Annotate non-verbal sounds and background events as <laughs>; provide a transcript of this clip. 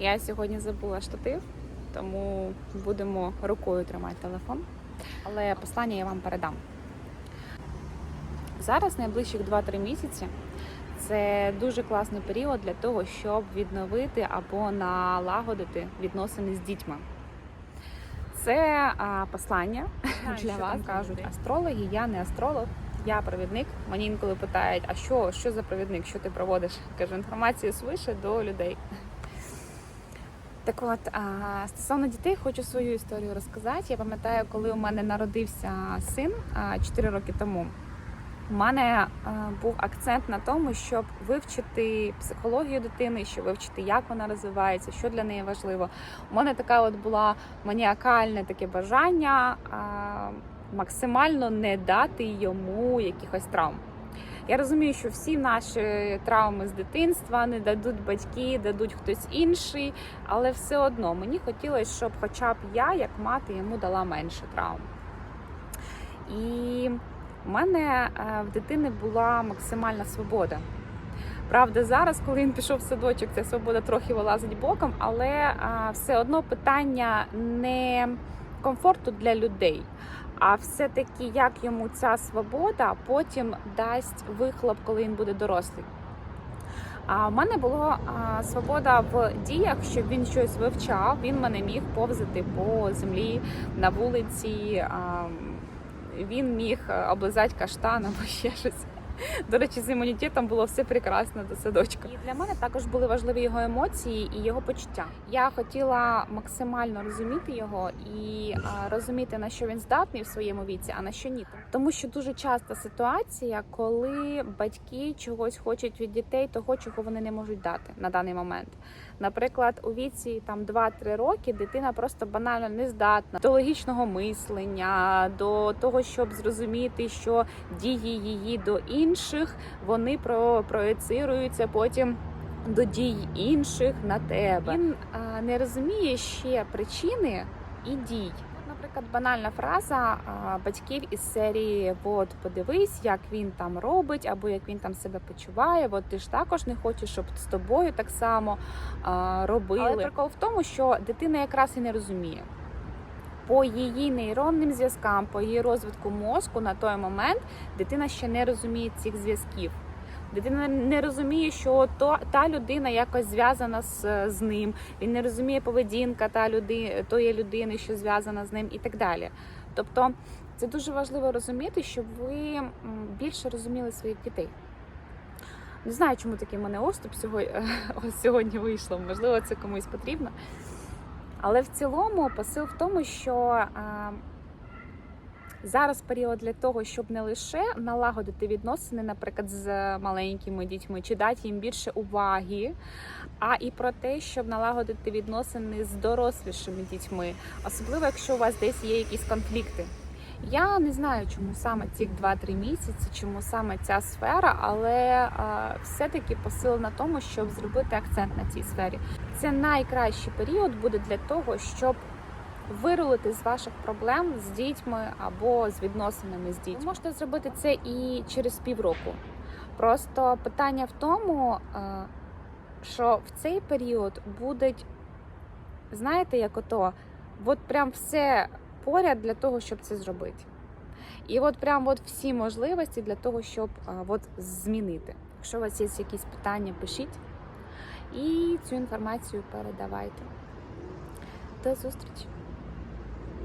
Я сьогодні забула штатив, тому будемо рукою тримати телефон. Але послання я вам передам. Зараз найближчих 2-3 місяці це дуже класний період для того, щоб відновити або налагодити відносини з дітьми. Це а, послання для вас кажуть астрологи. Я не астролог, я провідник. Мені інколи питають, а що, що за провідник, що ти проводиш? Кажу, інформацію свише до людей. Так от, стосовно дітей, хочу свою історію розказати. Я пам'ятаю, коли у мене народився син а, 4 роки тому. У мене був акцент на тому, щоб вивчити психологію дитини, щоб вивчити, як вона розвивається, що для неї важливо. У мене така от була маніакальне таке бажання максимально не дати йому якихось травм. Я розумію, що всі наші травми з дитинства не дадуть батьки, дадуть хтось інший, але все одно мені хотілося, щоб хоча б я, як мати, йому дала менше травм. І в мене е, в дитини була максимальна свобода. Правда, зараз, коли він пішов в садочок, ця свобода трохи вилазить боком, але все одно питання не комфорту для людей, а все-таки як йому ця свобода потім дасть вихлоп, коли він буде дорослий. А в мене була свобода в діях, щоб він щось вивчав. Він мене міг повзати по землі на вулиці. Він міг е, облизати каштан або ще щось. До речі, з імунітетом було все прекрасно до садочка. І для мене також були важливі його емоції і його почуття. Я хотіла максимально розуміти його і розуміти на що він здатний в своєму віці, а на що ні. Тому що дуже часто ситуація, коли батьки чогось хочуть від дітей, того чого вони не можуть дати на даний момент. Наприклад, у віці там 2-3 роки дитина просто банально не здатна до логічного мислення, до того, щоб зрозуміти, що дії її до інших вони про проецируються потім. До дій інших на тебе він а, не розуміє ще причини і дій. Наприклад, банальна фраза а, батьків із серії: От подивись, як він там робить, або як він там себе почуває. От ти ж також не хочеш, щоб з тобою так само а, робили. Але прикол в тому, що дитина якраз і не розуміє. По її нейронним зв'язкам, по її розвитку мозку на той момент дитина ще не розуміє цих зв'язків. Дитина не розуміє, що то та людина якось зв'язана з, з ним. Він не розуміє поведінка та люди, тої людини, що зв'язана з ним, і так далі. Тобто це дуже важливо розуміти, щоб ви більше розуміли своїх дітей. Не знаю, чому такий мене оступ сьогодні, <laughs> сьогодні вийшло. Можливо, це комусь потрібно. Але в цілому посил в тому, що зараз період для того, щоб не лише налагодити відносини, наприклад, з маленькими дітьми, чи дати їм більше уваги, а і про те, щоб налагодити відносини з дорослішими дітьми, особливо якщо у вас десь є якісь конфлікти. Я не знаю, чому саме ці 2-3 місяці, чому саме ця сфера, але все-таки посил на тому, щоб зробити акцент на цій сфері. Це найкращий період буде для того, щоб вирулити з ваших проблем з дітьми або з відносинами з дітьми. Ви можете зробити це і через півроку. Просто питання в тому, що в цей період будуть, знаєте, як ото, от прям все поряд для того, щоб це зробити. І от прям от всі можливості для того, щоб от змінити. Якщо у вас є якісь питання, пишіть і цю інформацію передавайте. До зустрічі!